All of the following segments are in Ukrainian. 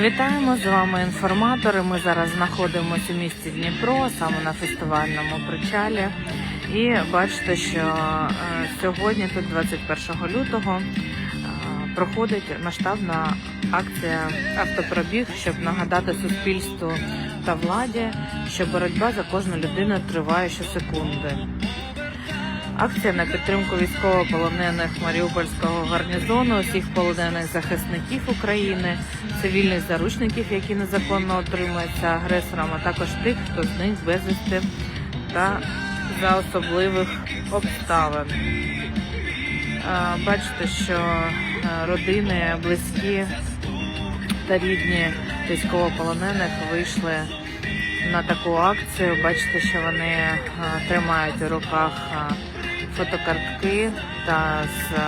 Вітаємо з вами інформатори. Ми зараз знаходимося у місті Дніпро, саме на фестивальному причалі. І бачите, що е, сьогодні, тут 21 лютого, е, проходить масштабна акція автопробіг, щоб нагадати суспільству та владі, що боротьба за кожну людину триває щосекунди. Акція на підтримку військовополонених Маріупольського гарнізону, усіх полонених захисників України, цивільних заручників, які незаконно отримуються агресором, а також тих, хто зник безвісти та за особливих обставин. Бачите, що е, родини, близькі та рідні військовополонених вийшли на таку акцію. Бачите, що вони е, тримають у руках е, фотокартки та з е,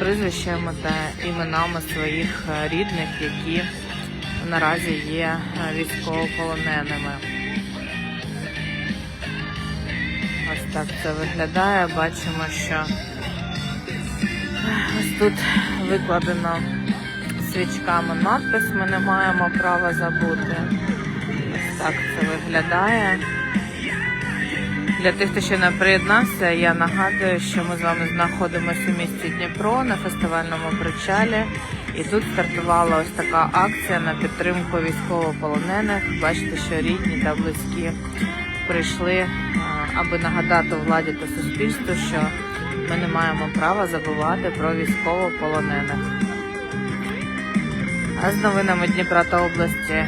прізвищами та іменами своїх рідних, які наразі є військовополоненими. Ось так це виглядає. Бачимо, що ось тут викладено свічками надпис Ми не маємо права забути. Ось так це виглядає. Для тих, хто ще не приєднався, я нагадую, що ми з вами знаходимося у місті Дніпро на фестивальному причалі. І тут стартувала ось така акція на підтримку військовополонених. Бачите, що рідні та близькі прийшли, аби нагадати владі та суспільству, що ми не маємо права забувати про військовополонених. А з новинами Дніпра та області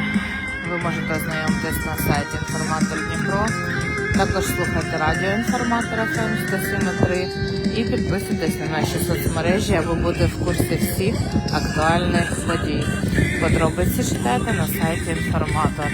ви можете ознайомитись на сайті Інформатор Дніпро. Також слухайте радіо Інформатор ФМ 107.3 і підписуйтесь на наші соцмережі, аби бути в курсі всіх актуальних подій. Подробиці читайте на сайті Інформатор.